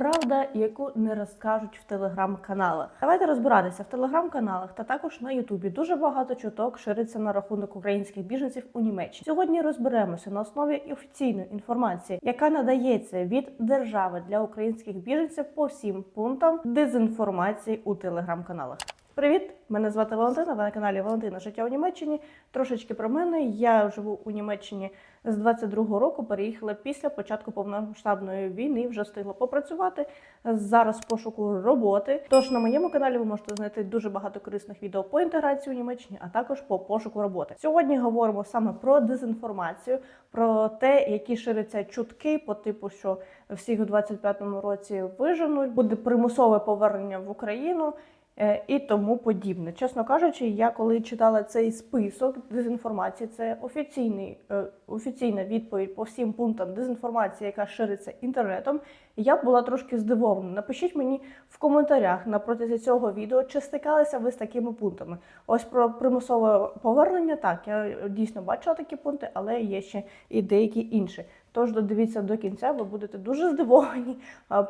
Правда, яку не розкажуть в телеграм-каналах. Давайте розбиратися в телеграм-каналах та також на Ютубі. Дуже багато чуток шириться на рахунок українських біженців у Німеччині. Сьогодні розберемося на основі офіційної інформації, яка надається від держави для українських біженців по всім пунктам дезінформації у телеграм-каналах. Привіт! Мене звати Валентина. Ви на каналі Валентина Життя у Німеччині. Трошечки про мене. Я живу у Німеччині з 22-го року. Переїхала після початку повномасштабної війни. Вже встигла попрацювати. Зараз пошуку роботи. Тож на моєму каналі ви можете знайти дуже багато корисних відео по інтеграції у Німеччині, а також по пошуку роботи. Сьогодні говоримо саме про дезінформацію, про те, які ширяться чутки по типу, що всіх у 25-му році виженуть, буде примусове повернення в Україну. Е, і тому подібне. Чесно кажучи, я коли читала цей список дезінформації, це офіційний, е, офіційна відповідь по всім пунктам дезінформації, яка шириться інтернетом. Я була трошки здивована. Напишіть мені в коментарях на протязі цього відео, чи стикалися ви з такими пунктами. Ось про примусове повернення. Так, я дійсно бачила такі пункти, але є ще і деякі інші. Тож додивіться до кінця, ви будете дуже здивовані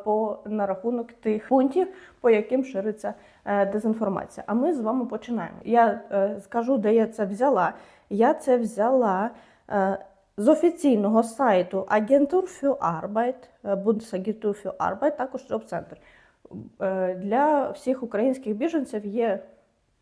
по на рахунок тих пунктів, по яким шириться е, дезінформація. А ми з вами починаємо. Я е, скажу, де я це взяла. Я це взяла е, з офіційного сайту Agentur für Arbeit, Bundesagentur für також. Е, Для всіх українських біженців є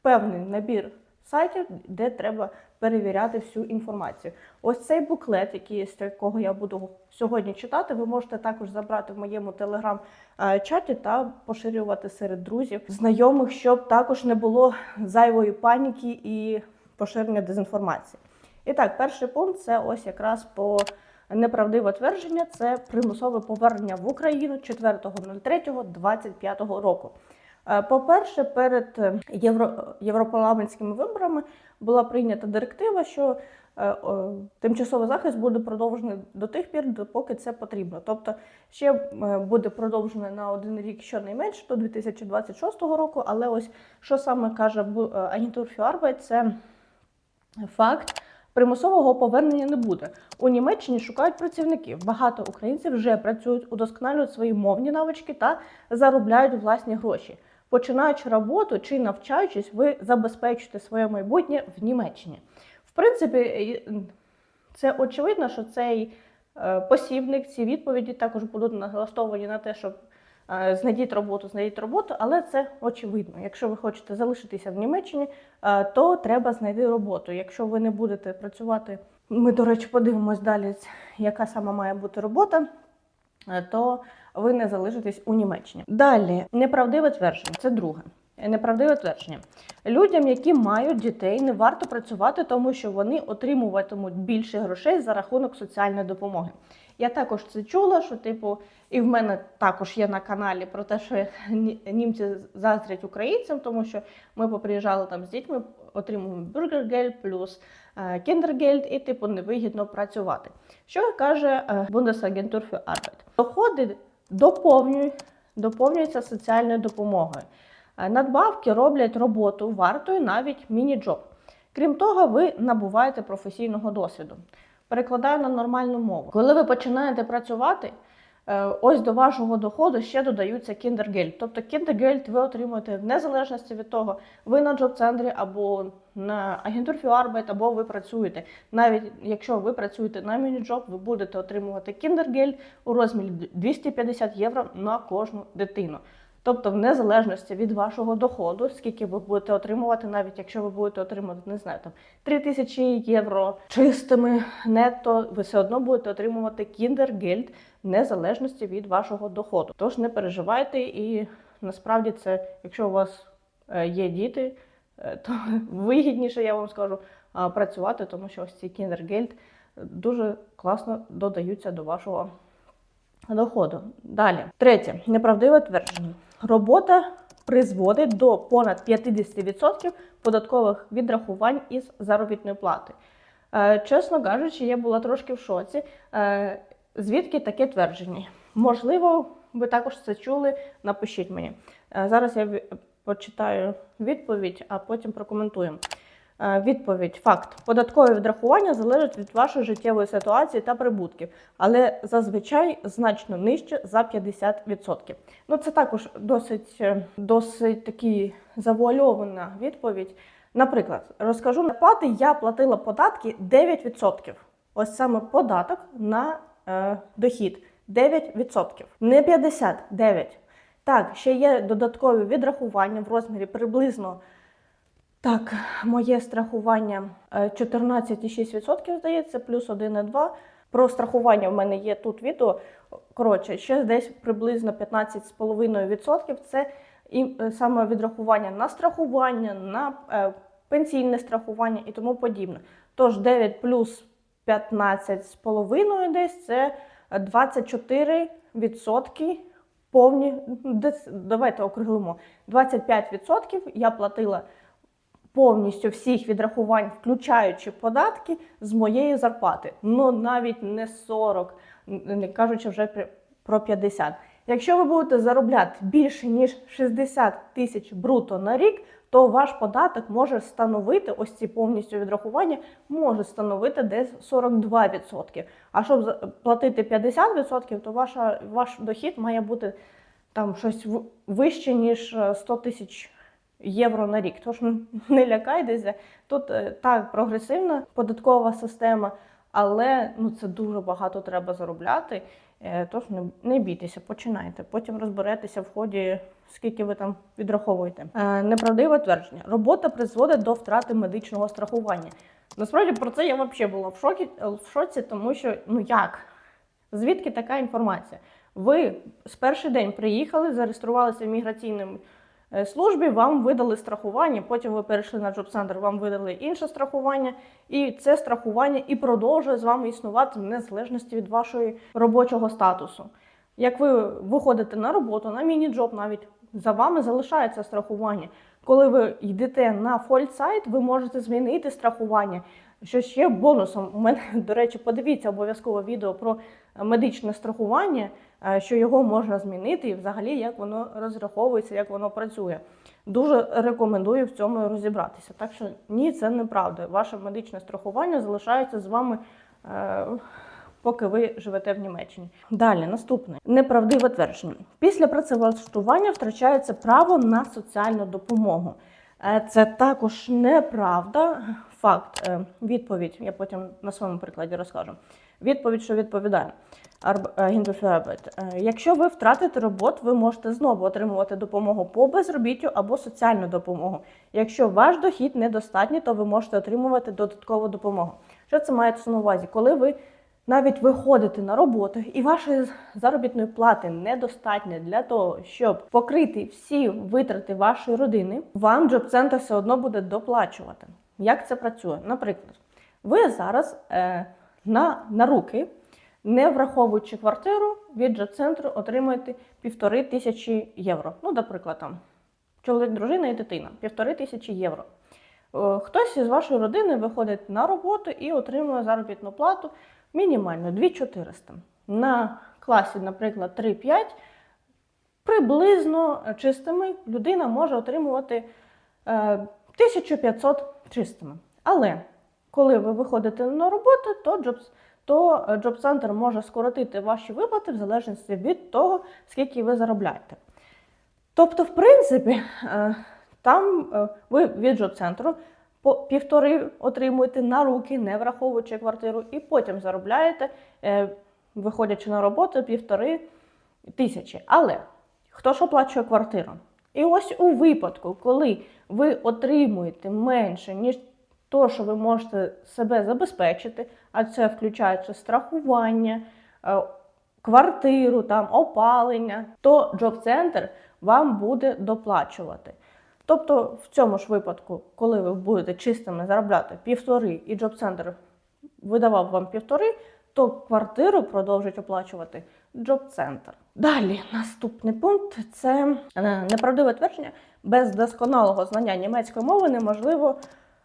певний набір сайтів, де треба перевіряти всю інформацію. Ось цей буклет, який з якого я буду сьогодні читати, ви можете також забрати в моєму телеграм-чаті та поширювати серед друзів, знайомих, щоб також не було зайвої паніки і поширення дезінформації. І так, перший пункт це ось якраз по неправдиве твердження. Це примусове повернення в Україну 4.03.25 року. Е, По-перше, перед е, євро, європарламентськими виборами була прийнята директива, що е, тимчасовий захист буде продовжений до тих пір, допоки це потрібно. Тобто ще буде продовжений на один рік щонайменше до 2026 року. Але ось що саме каже Агентур Фюарбайт, це факт. Примусового повернення не буде. У Німеччині шукають працівників. Багато українців вже працюють, удосконалюють свої мовні навички та заробляють власні гроші. Починаючи роботу чи навчаючись, ви забезпечуєте своє майбутнє в Німеччині. В принципі, це очевидно, що цей е, посібник, ці відповіді також будуть налаштовані на те, щоб е, знайдіть роботу, знайдіть роботу, але це очевидно. Якщо ви хочете залишитися в Німеччині, е, то треба знайти роботу. Якщо ви не будете працювати, ми, до речі, подивимось далі, яка саме має бути робота. То ви не залишитесь у Німеччині. Далі неправдиве твердження. Це друге. Неправдиве твердження. Людям, які мають дітей, не варто працювати, тому що вони отримуватимуть більше грошей за рахунок соціальної допомоги. Я також це чула, що типу, і в мене також є на каналі про те, що німці заздрять українцям, тому що ми поприїжджали там з дітьми, отримуємо бюргергельд плюс е, кіндергельд, і типу невигідно працювати. Що каже Bundesagentur für Arbeit? Доходи доповнюють, доповнюються соціальною допомогою. Е, Надбавки роблять роботу вартою навіть міні-джоб. Крім того, ви набуваєте професійного досвіду. Перекладаю на нормальну мову. Коли ви починаєте працювати, е, ось до вашого доходу ще додаються кіндергельд. Тобто кіндергельд ви отримуєте в незалежності від того, ви на джоб-центрі або на агентур Arbeit, або ви працюєте. Навіть якщо ви працюєте на міні-джоб, ви будете отримувати кіндергельд у розмірі 250 євро на кожну дитину. Тобто, в незалежності від вашого доходу, скільки ви будете отримувати, навіть якщо ви будете отримувати, не знаю, там 3 тисячі євро чистими нетто, ви все одно будете отримувати кіндергельд в незалежності від вашого доходу. Тож не переживайте, і насправді це, якщо у вас е, є діти, то вигідніше, я вам скажу, працювати, тому що ось ці кіндергельд дуже класно додаються до вашого доходу. Далі, третє неправдиве твердження. Робота призводить до понад 50% податкових відрахувань із заробітної плати. Е, Чесно кажучи, я була трошки в шоці. Е, Звідки таке твердження? Можливо, ви також це чули. Напишіть мені. Е, Зараз я почитаю відповідь, а потім прокоментуємо. Е, Відповідь: факт. Податкові відрахування залежать від вашої життєвої ситуації та прибутків, але зазвичай значно нижче за 50%. Ну, це також досить, е, досить такі завуальована відповідь. Наприклад, розкажу на плати, я платила податки 9%. Ось саме податок на е, дохід 9%. Не 50, 9. Так, ще є додаткові відрахування в розмірі приблизно. Так, моє страхування е, 14,6%, здається, плюс 1,2%. Про страхування в мене є тут відео. Коротше, ще десь приблизно 15,5% це і е, саме відрахування на страхування, на е, пенсійне страхування і тому подібне. Тож 9 плюс 15,5 десь це 24% повні. Давайте округлимо. 25% я платила повністю всіх відрахувань, включаючи податки, з моєї зарплати. Ну навіть не 40, не кажучи вже про 50. Якщо ви будете заробляти більше ніж 60 тисяч бруто на рік, то ваш податок може становити ось ці повністю відрахування, може становити десь 42%. А щоб платити 50%, то ваша, ваш дохід має бути там щось вище, ніж е, 100 тисяч євро на рік. Тож ну, не лякайтеся. Тут е, так прогресивна податкова система, але ну це дуже багато треба заробляти. Е, Тож не, бійтеся, починайте. Потім розберетеся в ході, скільки ви там відраховуєте. Е, Неправдиве твердження. Робота призводить до втрати медичного страхування. Насправді про це я взагалі була в шокі в шоці, тому що ну як? Звідки така інформація? Ви з перший день приїхали, зареєструвалися в міграційному службі, вам видали страхування, потім ви перейшли на джоб-центр, вам видали інше страхування, і це страхування і продовжує з вами існувати в незалежності від вашого робочого статусу. Як ви виходите на роботу, на міні-джоб навіть за вами залишається страхування. Коли ви йдете на фольсайт, ви можете змінити страхування. Що ще бонусом, у мене, до речі, подивіться обов'язково відео про медичне страхування, е, що його можна змінити і взагалі як воно розраховується, як воно працює. Дуже рекомендую в цьому розібратися. Так що ні, це неправда. Ваше медичне страхування залишається з вами. Поки ви живете в Німеччині. Далі, наступне неправдиве твердження. Після працевлаштування втрачається право на соціальну допомогу. Е, Це також неправда. Факт, е, відповідь. Я потім на своєму прикладі розкажу. Відповідь, що відповідає. Е, Гіндофіабет. Якщо ви втратите роботу, ви можете знову отримувати допомогу по безробіттю або соціальну допомогу. Якщо ваш дохід недостатній, то ви можете отримувати додаткову допомогу. Що це мається на увазі? Коли ви навіть виходите на роботу і вашої заробітної плати недостатньо для того, щоб покрити всі витрати вашої родини, вам джоб-центр все одно буде доплачувати. Як це працює? Наприклад, ви зараз е, на, на руки, не враховуючи квартиру, від джоб-центру отримуєте півтори тисячі євро. Ну, наприклад, там чоловік, дружина і дитина півтори тисячі євро. Е, Хтось із вашої родини виходить на роботу і отримує заробітну плату мінімально 2400. На класі, наприклад, 3-5, приблизно чистими людина може отримувати е, 1500 чистими. Але коли ви виходите на роботу, то Jobs то е, Job-центр може скоротити ваші виплати в залежності від того, скільки ви заробляєте. Тобто, в принципі, е, там е, ви від по півтори отримуєте на руки, не враховуючи квартиру, і потім заробляєте, е, виходячи на роботу, півтори тисячі. Але хто ж оплачує квартиру? І ось у випадку, коли ви отримуєте менше, ніж то, що ви можете себе забезпечити, а це включаючи страхування, е, квартиру, там, опалення, то джоб-центр вам буде доплачувати. Тобто, в цьому ж випадку, коли ви будете чистими заробляти півтори і джоб-центр видавав вам півтори, то квартиру продовжить оплачувати джоб-центр. Далі, наступний пункт це е, неправдиве твердження. Без досконалого знання німецької мови неможливо,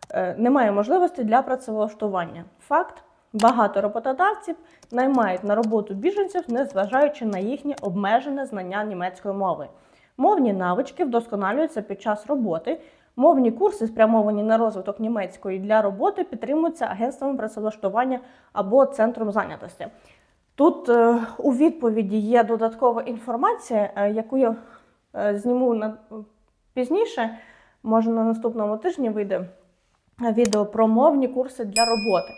е, немає можливості для працевлаштування. Факт. Багато роботодавців наймають на роботу біженців, незважаючи на їхнє обмежене знання німецької мови. Мовні навички вдосконалюються під час роботи. Мовні курси, спрямовані на розвиток німецької для роботи, підтримуються агентствами працевлаштування або центром зайнятості. Тут е, у відповіді є додаткова інформація, е, яку я е, зніму на пізніше. Може на наступному тижні вийде відео про мовні курси для роботи.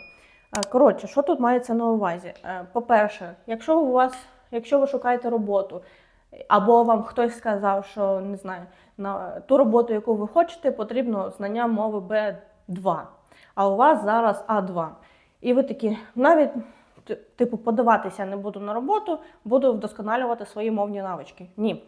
Коротше, що тут мається на увазі? По-перше, якщо у вас, якщо ви шукаєте роботу, або вам хтось сказав, що не знаю, на ту роботу, яку ви хочете, потрібно знання мови Б2, а у вас зараз А2. І ви такі, навіть типу, подаватися не буду на роботу, буду вдосконалювати свої мовні навички. Ні.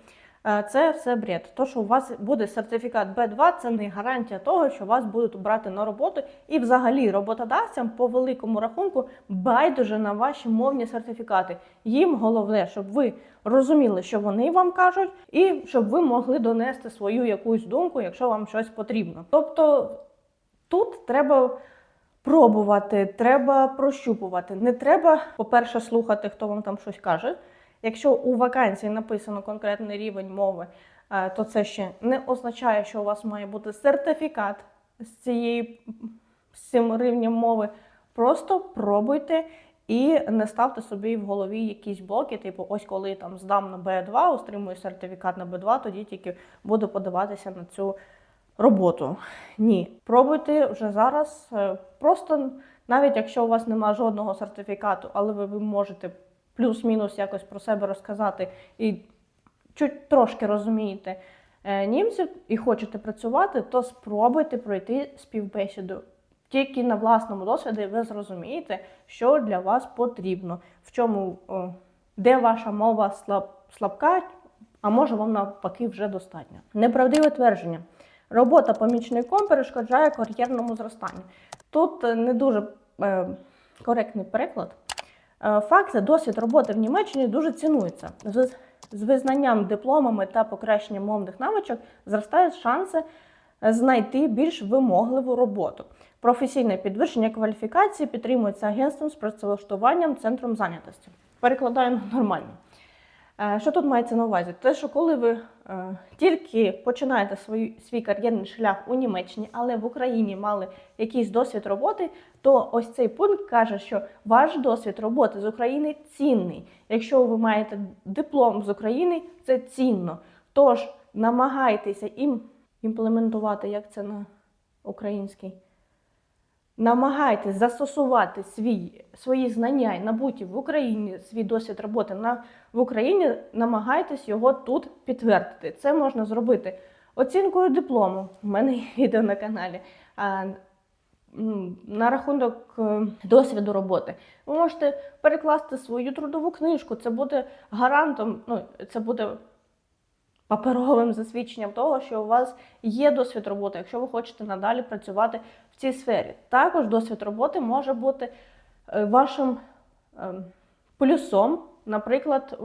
Е, Це все бред. То, що у вас буде сертифікат Б2, це не гарантія того, що вас будуть брати на роботу. І взагалі роботодавцям по великому рахунку байдуже на ваші мовні сертифікати. Їм головне, щоб ви розуміли, що вони вам кажуть, і щоб ви могли донести свою якусь думку, якщо вам щось потрібно. Тобто тут треба пробувати, треба прощупувати. Не треба, по-перше, слухати, хто вам там щось каже. Якщо у вакансії написано конкретний рівень мови, е, то це ще не означає, що у вас має бути сертифікат з цієї з цим рівнем мови. Просто пробуйте і не ставте собі в голові якісь блоки, типу, ось коли там здам на B2, отримую сертифікат на B2, тоді тільки буду подаватися на цю роботу. Ні, пробуйте вже зараз. Е, Просто навіть якщо у вас немає жодного сертифікату, але ви, ви можете плюс-мінус якось про себе розказати і чуть трошки розумієте е, німців і хочете працювати, то спробуйте пройти співбесіду. Тільки на власному досвіді ви зрозумієте, що для вас потрібно, в чому, де ваша мова слаб, слабка, а може вам навпаки вже достатньо. Неправдиве твердження. Робота помічником перешкоджає кар'єрному зростанню. Тут е, не дуже е, коректний переклад. Е, Факти, досвід роботи в Німеччині дуже цінується. З, з визнанням дипломами та покращенням мовних навичок зростають шанси е, знайти більш вимогливу роботу. Професійне підвищення кваліфікації підтримується агентством з працевлаштуванням центром зайнятості. Перекладаємо нормально. Е, Що тут мається на увазі? Те, що коли ви е, тільки починаєте свій, свій кар'єрний шлях у Німеччині, але в Україні мали якийсь досвід роботи, то ось цей пункт каже, що ваш досвід роботи з України цінний. Якщо ви маєте диплом з України, це цінно. Тож намагайтеся ім, імплементувати, як це на українській. Намагайтесь застосувати свій, свої знання і набуті в Україні, свій досвід роботи на, в Україні, намагайтесь його тут підтвердити. Це можна зробити оцінкою диплому. У мене є відео на каналі. А, на рахунок е, досвіду роботи. Ви можете перекласти свою трудову книжку. Це буде гарантом, ну, це буде паперовим засвідченням того, що у вас є досвід роботи, якщо ви хочете надалі працювати цій сфері. Також досвід роботи може бути е, вашим ем, плюсом, наприклад,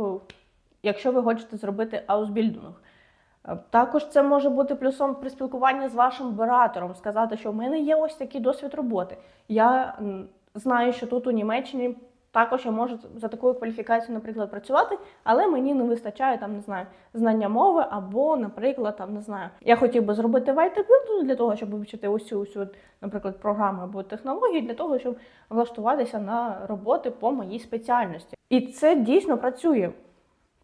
якщо ви хочете зробити аусбільдинг. Е, Також це може бути плюсом при спілкуванні з вашим оператором, сказати, що в мене є ось такий досвід роботи. Я знаю, що тут у Німеччині також я можу за такою кваліфікацією, наприклад, працювати, але мені не вистачає там, не знаю, знання мови, або, наприклад, там не знаю, я хотів би зробити вайтебілду для того, щоб вивчити усю, усю, наприклад, програму або технології для того, щоб влаштуватися на роботи по моїй спеціальності. І це дійсно працює.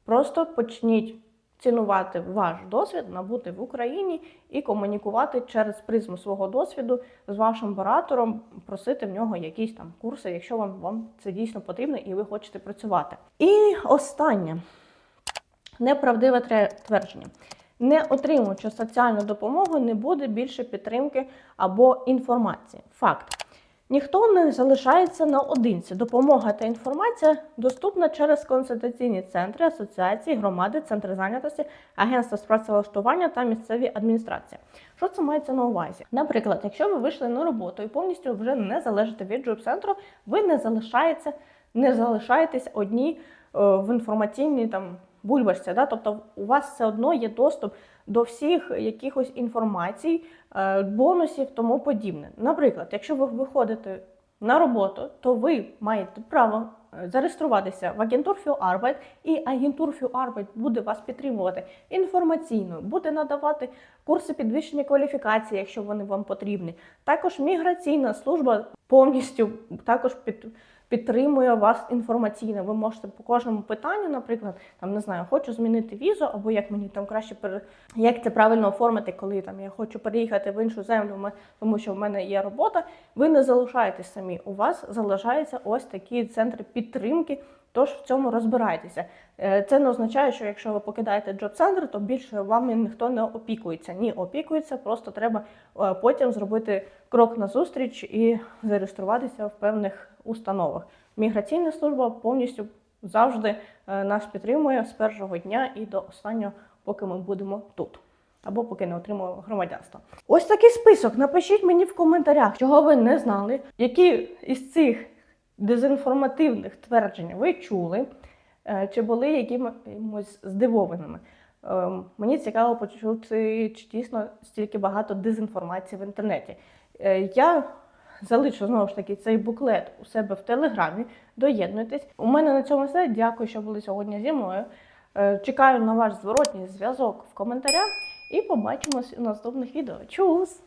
Просто почніть цінувати ваш досвід, набути в Україні і комунікувати через призму свого досвіду з вашим оператором, просити в нього якісь там курси, якщо вам, вам це дійсно потрібно і ви хочете працювати. І останнє неправдиве твердження. Не отримуючи соціальну допомогу, не буде більше підтримки або інформації. Факт. Ніхто не залишається наодинці. Допомога та інформація доступна через консультаційні центри, асоціації, громади, центри зайнятості, агентства з працевлаштування та місцеві адміністрації. Що це мається на увазі? Наприклад, якщо ви вийшли на роботу і повністю вже не залежите від джоб-центру, ви не залишаєтеся, не залишаєтесь одні е, в інформаційній там бульбашці. Да? Тобто у вас все одно є доступ до всіх якихось інформацій, е, бонусів, тому подібне. Наприклад, якщо ви виходите на роботу, то ви маєте право е, зареєструватися в агентур Arbeit, і агентур Arbeit буде вас підтримувати інформаційно, буде надавати курси підвищення кваліфікації, якщо вони вам потрібні. Також міграційна служба повністю також під, підтримує вас інформаційно. Ви можете по кожному питанню, наприклад, там не знаю, хочу змінити візу, або як мені там краще пере... як це правильно оформити, коли там я хочу переїхати в іншу землю, тому що в мене є робота. Ви не залишаєтесь самі. У вас залишаються ось такі центри підтримки. Тож в цьому розбирайтеся. Е, Це не означає, що якщо ви покидаєте джоб-центр, то більше вами ніхто не опікується. Ні, опікується, просто треба е, потім зробити крок назустріч і зареєструватися в певних установах. Міграційна служба повністю завжди е, нас підтримує з першого дня і до останнього, поки ми будемо тут. Або поки не отримуємо громадянство. Ось такий список. Напишіть мені в коментарях, чого ви не знали, які із цих дезінформативних тверджень ви чули, е, чи були якимось здивованими. Ем, Мені цікаво почути, чи дійсно стільки багато дезінформації в інтернеті. Е, Я залишу знову ж таки цей буклет у себе в телеграмі. Доєднуйтесь. У мене на цьому все. Дякую, що були сьогодні зі мною. Е, Чекаю на ваш зворотній зв'язок в коментарях і побачимось у наступних відео. Чус!